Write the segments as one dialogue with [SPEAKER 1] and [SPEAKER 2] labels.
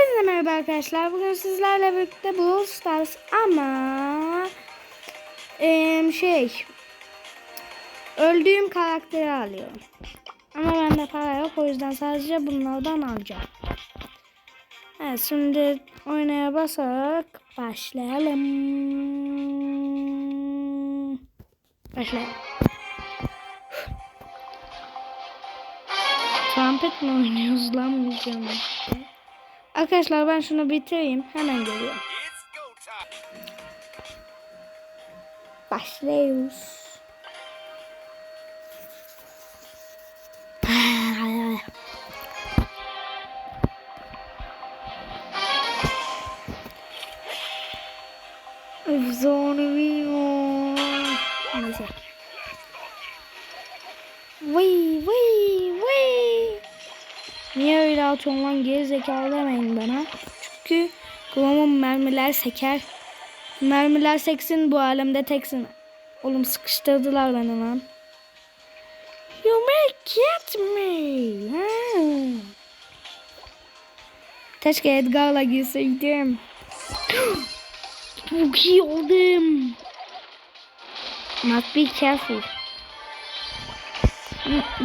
[SPEAKER 1] Hepinize merhaba arkadaşlar. Bugün sizlerle birlikte Brawl Stars ama eee, şey öldüğüm karakteri alıyorum. Ama bende para yok o yüzden sadece bunlardan alacağım. Evet şimdi oynaya basarak başlayalım. Başlayalım. Trumpet mi oynuyoruz lan biz canım? Arkadaşlar ben şunu bitireyim. Hemen geliyorum. Başlıyoruz. Efsanevi Neyse. Vıy vıy. Atıyorsun lan geri zekalı demeyin bana. Çünkü kulağımın mermiler seker. Mermiler seksin bu alemde teksin. Oğlum sıkıştırdılar beni lan. You may get me. Ha. Keşke Edgar'la girseydim. Çok iyi oldum. Must be careful.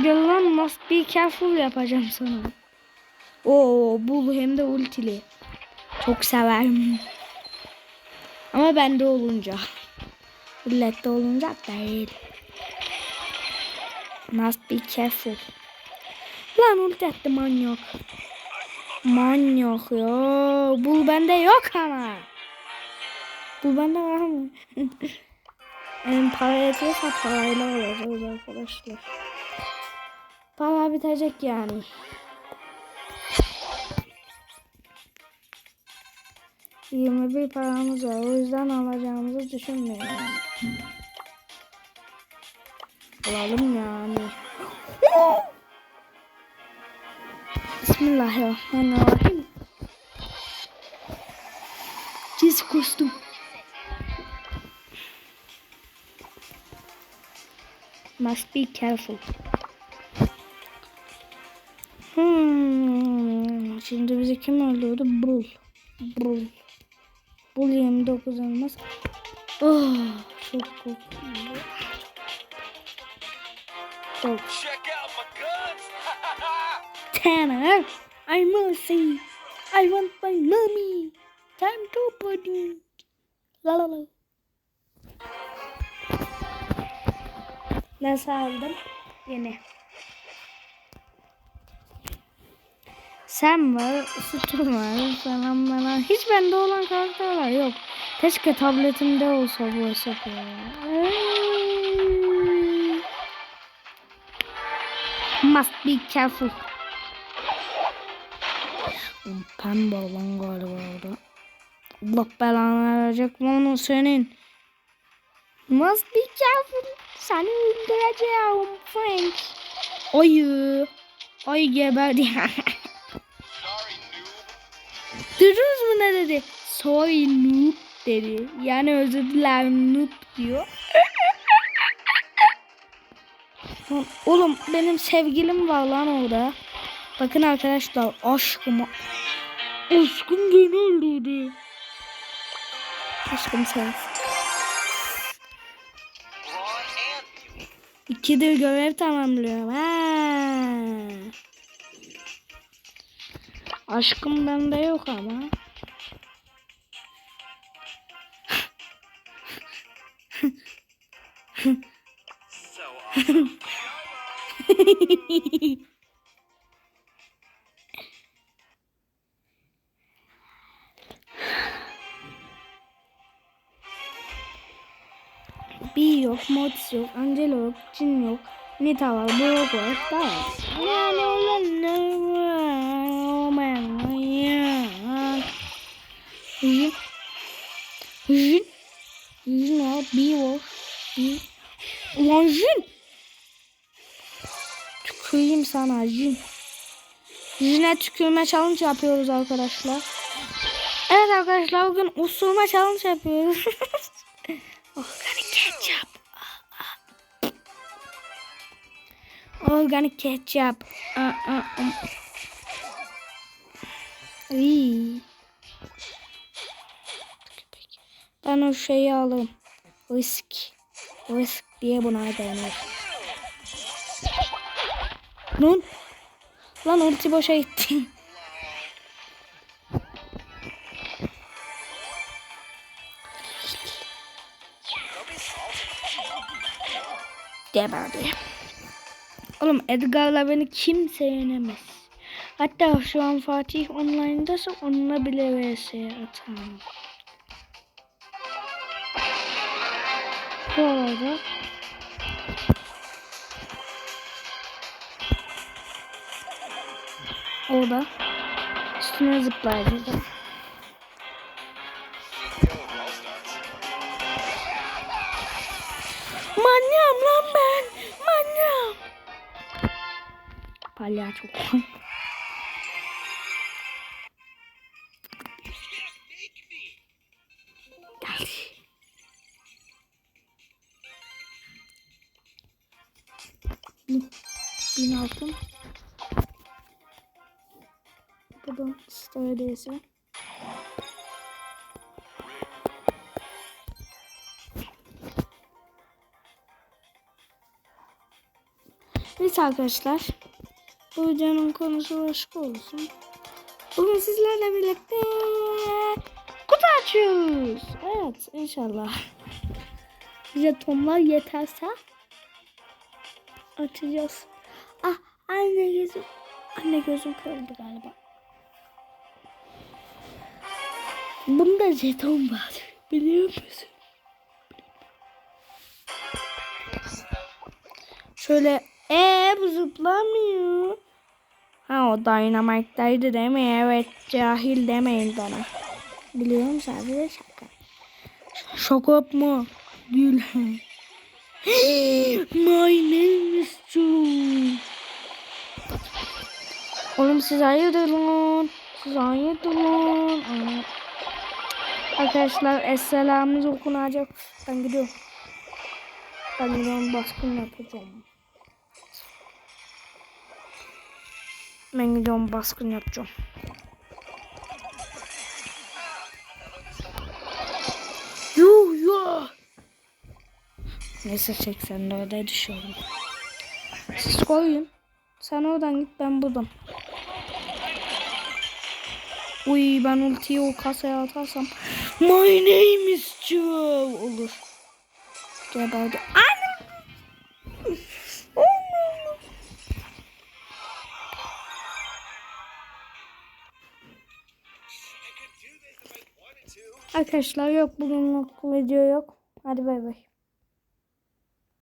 [SPEAKER 1] Gel lan must be careful yapacağım sana. Oo bul hem de ultili. Çok severim. Ama bende olunca. Millette olunca değil. Must be careful. Lan ulti attı manyak. Manyak ya. Bul bende yok ama. Bul bende var mı? yani para yetiyorsa parayla alacağız arkadaşlar. Para bitecek yani. Yirmi bir paramız var. O yüzden alacağımızı düşünmeyin. Alalım yani. Bismillahirrahmanirrahim. Çiz kostüm. Must be careful. Hmm. Şimdi bizi kim öldürdü? Bull. Bull. Bull 29 elmas. Oh, çok korktum. Çok. Tanner, I must say, I want my mommy. Time to party. La la la. Nasıl aldım? Yine. Sen var, sütun var falan bana. Hiç bende olan karakterler yok. Keşke tabletimde olsa bu hesap ya. Must be careful. Pembe olan galiba orada. Allah belanı verecek lan o senin. Must be careful. Seni öldüreceğim Frank. Ayı. Ay geberdi. Duydunuz mu ne dedi? Sorry noob dedi. Yani özür dilerim noob diyor. Oğlum benim sevgilim var lan orada. Bakın arkadaşlar aşkım. Aşkım beni öldürdü. Aşkım sen. İkidir görev tamamlıyorum. Ha. Aşkım bende yok ama. Bir yok, Mortis yok, Angelo yok, Jin yok, Nita var, Brock var, daha var. Yani ulan Var, bir var. Bir. Ulan Jin. Tüküreyim sana Jin. Jin'e tükürme challenge yapıyoruz arkadaşlar. Evet arkadaşlar bugün usulma challenge yapıyoruz. Ketchup. Aa, aa, aa. İyi. Ben o şeyi alırım. Risk. Risk diye buna denir. Lan. Lan ulti boşa gitti. Geberdi. Oğlum Edgar'la beni kimse yenemez. Hatta şu an Fatih online'dasa onunla bile vs atarım. Bu arada orada üstüne zıplayacağım. Manyağım lan ben. Manyağım. Palyaço. Bin, bin altın. Buradan star hediyesi. Evet arkadaşlar. Bu videonun konusu başka olsun. Bugün sizlerle birlikte kutu açıyoruz. Evet inşallah. Bize tonlar yeterse açacağız. Ah anne gözüm. Anne gözüm kırıldı galiba. Bunda jeton var. Biliyor musun? Şöyle ee bu zıplamıyor. Ha o Dynamite'daydı değil mi? Evet cahil demeyin bana. Biliyorum sadece şaka. Ş- Şaka yapma. Gül. My name siz hayırdır lan? Siz hayırdır lan? Aa. Arkadaşlar Esselam'ımız okunacak. Ben gidiyorum. Ben gidiyorum baskın yapacağım. Ben gidiyorum baskın yapacağım. Yuh yuh. Neyse 84'e düşüyorum. Siz koyun. Sen oradan git ben buradan. Uy ben ultiyi o kasaya atarsam. My name is Joe olur. Geberdi. Anam. Arkadaşlar yok bugünlük video yok. Hadi bay bay.